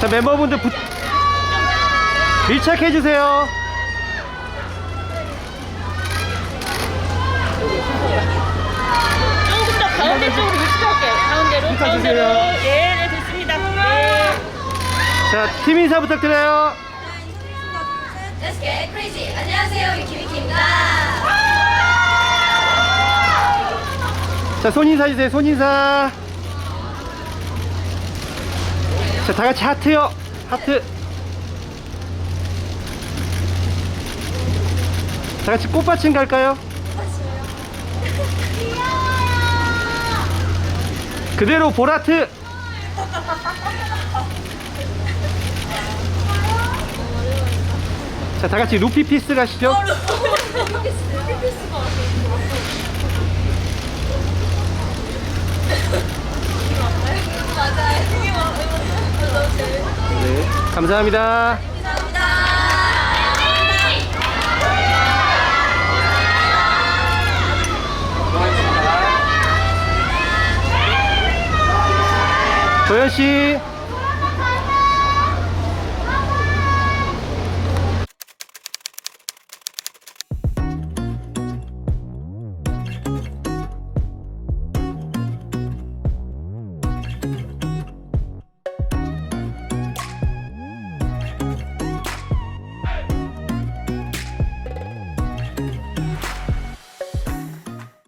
자, 멤버분들 부... 밀착해주세요. 조금 더 가운데 쪽으로 위치할게. 가운데로, 가운데로. 주세요. 예, 네, 됐습니다. 네. 자, 팀 인사 부탁드려요. Let's get crazy. 안녕하세요, 위키위키입니다. 자, 손 인사 주세요. 손 인사. 자, 다 같이 하트요. 하트. 다 같이 꽃받침 갈까요? 그대로 보라트. 자, 다 같이 루피 피스 가시죠. 맞아요. 네, 감사합니다. 도현 씨.